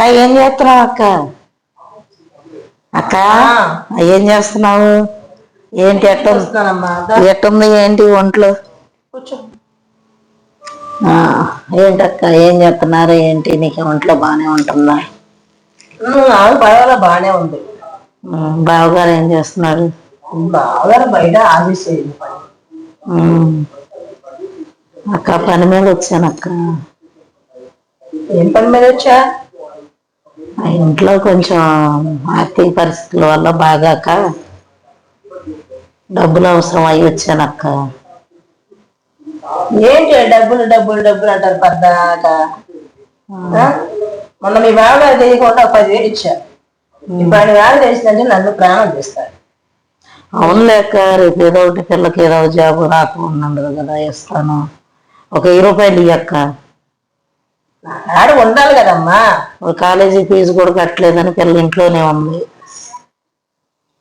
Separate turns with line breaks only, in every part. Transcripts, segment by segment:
అక్క ఏం చేస్తున్నావు అక్క? అక్క ఏం చేస్తున్నావు? ఏంటి ఎట్ట
వస్తున్నానమ్మా
ఎట్టుంది ఏంటి ఒంట్లో? ఏంటక్క ఏం చెప్తున్నారు ఏంటి నీకు ఒంట్లో బాగానే ఉంటుందా?
ఆమె పర్వాలేదు బాగానే ఉంది.
బావగారు ఏం చేస్తున్నారు?
బాగా బయట ఆఫీస్.
అక్క పని మీద వచ్చాను అక్క.
ఏం పని మీద వచ్చా?
ఇంట్లో కొంచెం ఆర్థిక పరిస్థితుల వల్ల బాగాక డబ్బులు అవసరం అయ్యి వచ్చాను అక్క.
ఏంటి డబ్బులు డబ్బులు డబ్బులు అంటారు పద్దాక? మొన్న మీ బాగా తెలియకుండా ఒక పదివేలు ఇచ్చా ఇప్పుడు ఆయన వేళ తెలిసిందంటే నన్ను ప్రాణం చేస్తారు
అవును లేక రేపు ఏదో ఒకటి పిల్లకి ఏదో జాబ్ రాకుండా కదా ఇస్తాను. ఒక వెయ్యి రూపాయలు ఇయ్యక్క.
కాడ ఉండాలి కదమ్మా.
కాలేజీ ఫీజు కూడా కట్టలేదని పిల్ల ఇంట్లోనే ఉంది.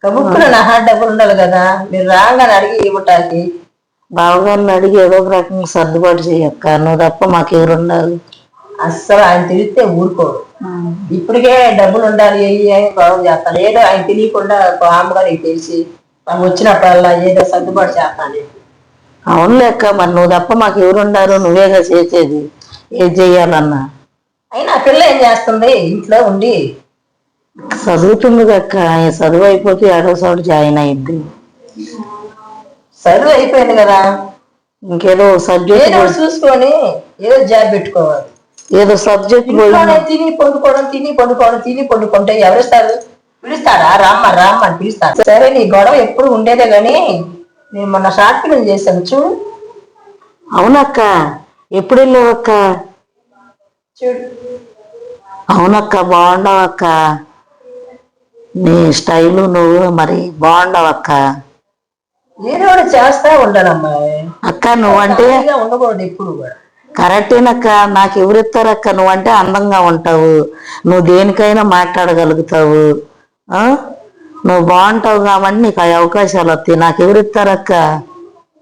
కబుక్కున నా హాడ డబ్బులు ఉండాలి కదా. మీరు రాగానే అడిగి ఇవ్వటానికి.
బావగారిని అడిగి ఏదో ఒక రకంగా సర్దుబాటు చేయక్క. నువ్వు తప్ప మాకు ఎవరు ఉండాలి.
అస్సలు ఆయన తెలిస్తే ఊరుకోడు ఇప్పటికే డబ్బులు ఉండాలి అని గొడవ చేస్తాను ఏదో ఆయన తెలియకుండా ఆమెగా నీకు తెలిసి మనం వచ్చినప్పుడల్లా ఏదో సర్దుబాటు చేస్తాను.
అవును లెక్క మరి నువ్వు తప్ప మాకు ఎవరు ఉండారు నువ్వేగా చేసేది. ఏది చెయ్యాలన్నా?
అయినా ఆ పిల్ల ఏం చేస్తుంది? ఇంట్లో ఉండి.
చదువుతుంది అక్క చదువు అయిపోతే ఏడో చోటు జాయిన్ అయింది
చదువు అయిపోయింది కదా.
ఇంకేదో సబ్జెక్ట్
ఏదో చూసుకొని ఏదో జాబ్ పెట్టుకోవాలి.
ఏదో సబ్జెక్ట్
ఇంట్లోనే తిని పండుకోవడం తిని పండుకోవడం తిని పండుకుంటే ఎవరిస్తారు? పిలుస్తారా? రామ్మ రామ్మ అని పిలుస్తారు. సరే నీ గొడవ ఎప్పుడు ఉండేదే గాని నేను మొన్న షార్ట్ ఫిల్మ్ చేశాను చూడు.
అవునక్క. ఎప్పుడు వెళ్ళావు అక్క?
చూడు
అవునక్క బాగుండవు అక్క. నీ స్టైలు నువ్వు మరి బాగుండవు అక్క?
ఏదో ఒకటి చేస్తా ఉండాలమ్మా.
అక్క నువ్వంటే
ఉండకూడదు ఎప్పుడు కూడా.
కరెక్టేనక్క నాకు ఎవరిస్తారక్క నువ్వంటే అందంగా ఉంటావు. నువ్వు దేనికైనా మాట్లాడగలుగుతావు? నువ్వు బాగుంటావు కాబట్టి నీకు ఆ అవకాశాలు వస్తాయి. నాకు ఎవరిస్తారక్క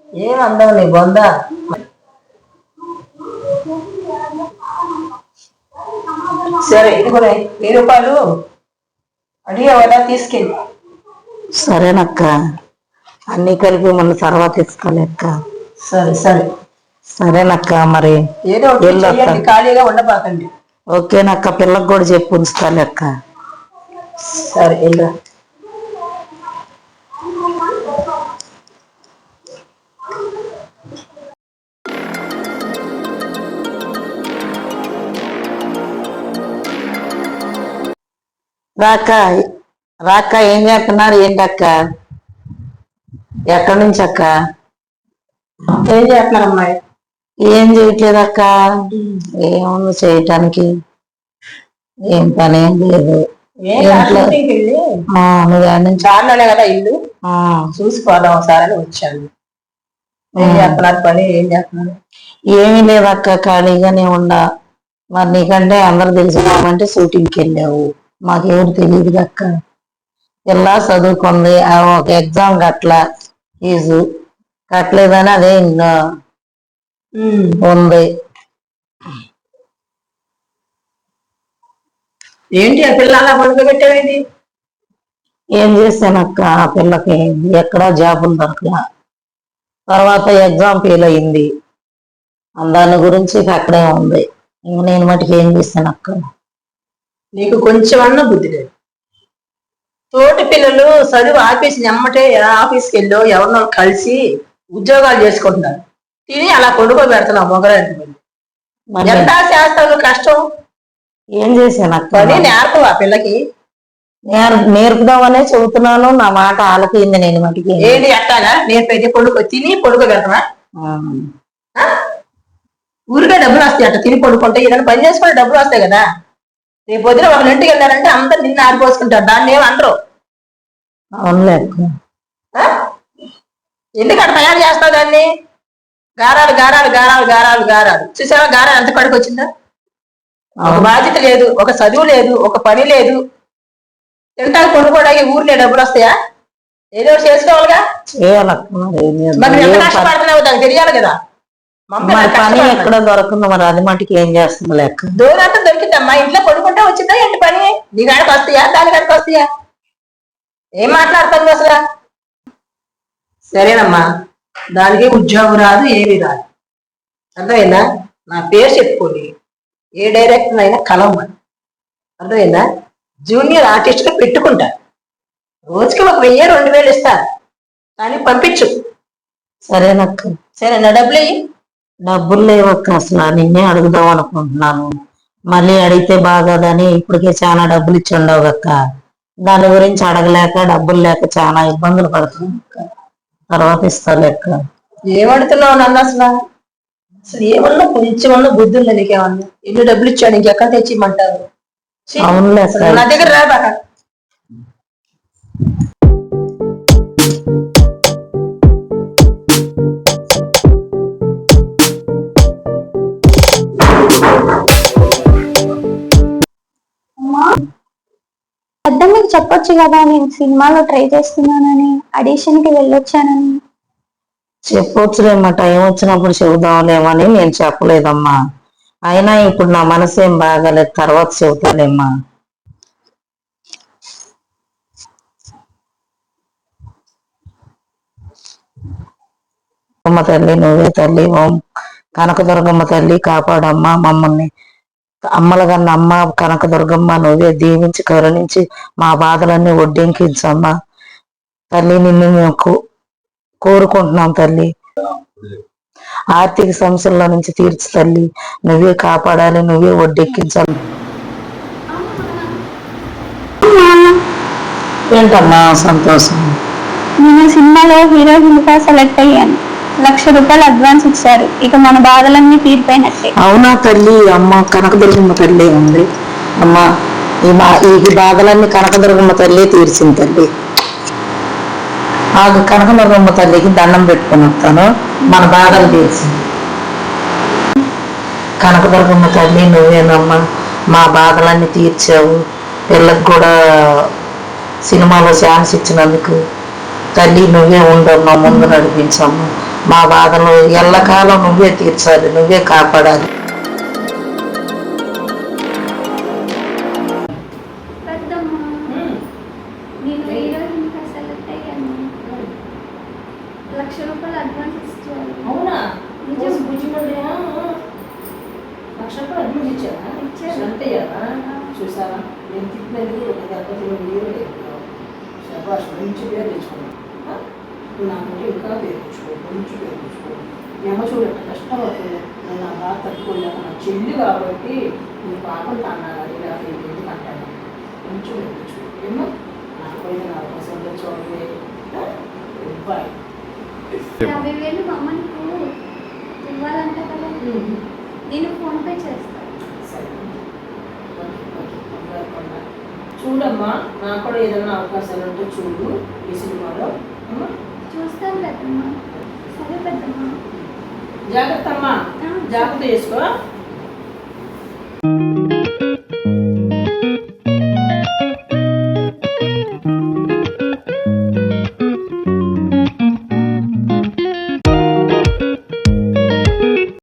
ఏం అందం నీ సరే ఇది కూడా వెయ్యి రూపాయలు. అడిగేవాడా తీసుకెళ్ళి
సరేనక్క. అన్ని కలిపి మన తర్వాత ఇస్తాలేక్క
సరే సరే.
సరేనక్క మరి.
ఏదో ఒకటి
వెళ్ళొస్తా.
ఖాళీగా ఉండబాకండి.
ఓకేనక్క పిల్లకి కూడా చెప్పు ఉంచుతాలేక్క
సరే వెళ్ళా.
రాక రాక ఏం చేస్తున్నారు? ఏంటక్క? ఎక్కడి నుంచి అక్క
ఏం చేస్తున్నారు అమ్మాయి?
ఏం చేయట్లేదు అక్క ఏముంది చేయటానికి? ఏం పని ఏం లేదు.
ఏం
ఇంట్లో.
రాష్ట్రానికి వెళ్ళి
ఆ, నువ్వు దాని నుంచి.
చార్లోనే కదా ఇల్లు? ఒకసారి వచ్చాను. ఏం చేస్తున్నారు పని? ఏం చేస్తున్నారు?
ఏమీ లేదక్క ఖాళీగానే ఉండా మరి నీకంటే అందరు తెలిసినామంటే షూటింగ్కి వెళ్ళావు. మాకెవరు తెలియదు అక్క ఇలా చదువుకుంది? ఆ ఒక ఎగ్జామ్ కట్ల ఫీజు కట్టలేదని అదే ఇంకా ఉంది.
ఏంటి ఆ పిల్ల అలా పడుకోబెట్టావేంటి
ఏం చేశానక్క ఆ పిల్లకి? ఎక్కడా జాబులు దొరకలా. తర్వాత ఎగ్జామ్ ఫెయిల్ అయింది. దాని గురించి అక్కడే ఉంది. ఇంక నేను మటుకు ఏం చేశాను అక్క
నీకు కొంచెం అన్న బుద్ధి లేదు. తోటి పిల్లలు చదువు ఆపేసి నమ్మటే ఆఫీస్కి వెళ్ళో ఎవరినో కలిసి ఉద్యోగాలు చేసుకుంటున్నారు. తిని అలా కొనుక్కోబెడుతున్నావు మొగరాంటి
మరి
ఎంత చేస్తావు? కష్టం.
ఏం చేశాను అక్క
పని నేర్పవు ఆ పిల్లకి?
నేర్- నేర్పుదామనే చెబుతున్నాను. నా మాట ఆలకింది నేను మటుకి.
ఏంటి ఎట్టాగా నేర్పైతే కొడుకు తిని
ఆ,
ఊరికే డబ్బులు వస్తాయి అట్ట. తిని పడుకుంటే ఏదైనా పని చేసుకుంటే డబ్బులు వస్తాయి కదా. రేపు పొద్దున ఒక ఇంటికి వెళ్ళారంటే అందరు నిన్ను ఆరిపోసుకుంటారు. దాన్ని ఏం అనరు.
అవునులే. అక్క
ఆ? ఎందుకు అట్ట తయారు చేస్తావు దాన్ని? గారాలు గారాలు గారాలు గారాలు గారాలు. చూసావా గారాలు ఎంత కడుకు వచ్చిందా? ఒక. బాధ్యత లేదు ఒక చదువు లేదు ఒక పని లేదు. తింటానికి కొనుక్కోవడానికి ఊర్లే డబ్బులు వస్తాయా? ఏదో చేసుకోవాలిగా.
మరి
ఎంత కష్టపడుతున్నావు దానికి తెలియాలి కదా.
మరి పని. ఎక్కడ దొరకదు మరి అది మటుకు ఏం చేస్తుంది లెక్క?
దూరం అంతా దొరికిందమ్మా ఇంట్లో పడుకుంటే వచ్చిందా ఏంటి పని? నీ కాడికి వస్తాయా? దాని కాడికి వస్తాయా? ఏం మాట్లాడుతుంది అసలు? సరేనమ్మా. దానికి ఉద్యోగం రాదు ఏమీ రాదు. అర్థమైందా? నా పేరు చెప్పుకోండి. ఏ డైరెక్టర్ అయినా కలవమని అర్థమైందా? జూనియర్ ఆర్టిస్ట్గా పెట్టుకుంటా. రోజుకి ఒక వెయ్యి రెండు వేలు ఇస్తా. కానీ పంపించు.
సరేనక్క.
సరేనా డబ్బులు
డబ్బులు లేవక్క అసలు. నిన్నే అడుగుదాం అనుకుంటున్నాను. మళ్ళీ అడిగితే బాగోదని ఇప్పటికే చాలా డబ్బులు ఇచ్చి ఉండవు అక్క. దాని గురించి అడగలేక డబ్బులు లేక చాలా ఇబ్బందులు పడుతున్నాను అక్క. తర్వాత లెక్క
ఏమడుతున్నావు నన్ను అసలు? అసలు ఏమన్నా కొంచెం అన్నా బుద్ధి ఉందా నీకేమన్నా? ఎన్ని డబ్బులు ఇచ్చాడు ఇంకెక్కడ తెచ్చి అసలు
అక్క.
నా దగ్గర రా
పెద్ద మీకు చెప్పొచ్చు కదా నేను సినిమాలో ట్రై చేస్తున్నానని అడిషన్కి వెళ్ళొచ్చానని.
చెప్పొచ్చులేమ్మా టైం వచ్చినప్పుడు చెబుదాంలేమని నేను చెప్పలేదమ్మా. అయినా ఇప్పుడు నా మనసు ఏం బాగాలేదు తర్వాత చెబుతాలేమ్మా. అమ్మ తల్లి నువ్వే తల్లి ఓం. కనకదుర్గమ్మ తల్లి కాపాడమ్మా మమ్మల్ని. అమ్మల కన్నా అమ్మ కనకదుర్గమ్మ నువ్వే దీవించి కరుణించి మా బాధలన్నీ వడ్డింకించమ్మా తల్లి నిన్ను మేము కోరుకుంటున్నాం తల్లి. ఆర్థిక సమస్యల నుంచి తీర్చు తల్లి. నువ్వే కాపాడాలి నువ్వే వడ్డెక్కించాలి ఏంటమ్మా సంతోషం?
నేను సినిమాలో హీరోయిన్ సెలెక్ట్ అయ్యాను. లక్ష రూపాయలు అడ్వాన్స్ ఇచ్చారు. ఇక మన బాధలన్నీ తీరిపోయినట్టే.
అవునా తల్లి? అమ్మ కనకదుర్గమ్మ తల్లి ఉంది. అమ్మ ఈ మా ఈ బాధలన్నీ కనకదుర్గమ్మ తల్లి తీర్చింది తల్లి. ఆ కనకదుర్గమ్మ తల్లికి దండం పెట్టుకుని వస్తాను. మన బాధలు తీర్చింది. కనకదుర్గమ్మ తల్లి నువ్వేనమ్మా మా బాధలన్నీ తీర్చావు. పిల్లకి కూడా సినిమాలో ఛాన్స్ ఇచ్చినందుకు తల్లి నువ్వే ఉండమ్మా ముందు నడిపించమ్మా. మా బాధలు ఎల్లకాలం నువ్వే తీర్చాలి నువ్వే కాపాడాలి.
నేను హీరోయిన్గా సెలెక్ట్ అయ్యాను. లక్ష రూపాయలు అడ్వాన్స్ ఇచ్చారు.
అవునా?
నిజం.
బుజ్జిమండినా లక్ష రూపాయలు అడ్మిట్ ఇచ్చారా.
ఇచ్చారు.
అంతేనా చూసారా నేను తిప్పినది ఒక దెబ్బతిలో మీరు శబాష్ మంచి పేరు నాకంటే ఇంకా పేరు తెచ్చుకో మంచి పేరు తెచ్చుకో చూడండి కష్టపడుతుంది నేను నా బాధ తట్టుకోలేక నా చెల్లి కాబట్టి నేను పాపం తన్నాను అది లేక ఎందుకు అంటాను మంచి పేరు ఏమో. నాకు పోయిన నా కోసం చూడండి బాయ్
యాభై వేలు మా అమ్మకు ఇవ్వాలంటే కదా నేను ఫోన్పే చేస్తాను
సరే. చూడమ్మా నాకు కూడా ఏదైనా అవకాశాలు ఉంటే చూడు ఈ సినిమాలో. అమ్మా.
చూస్తాను పెద్దమ్మ. సరే పెద్దమ్మ.
జాగ్రత్త అమ్మా. జాగ్రత్త చేసుకో.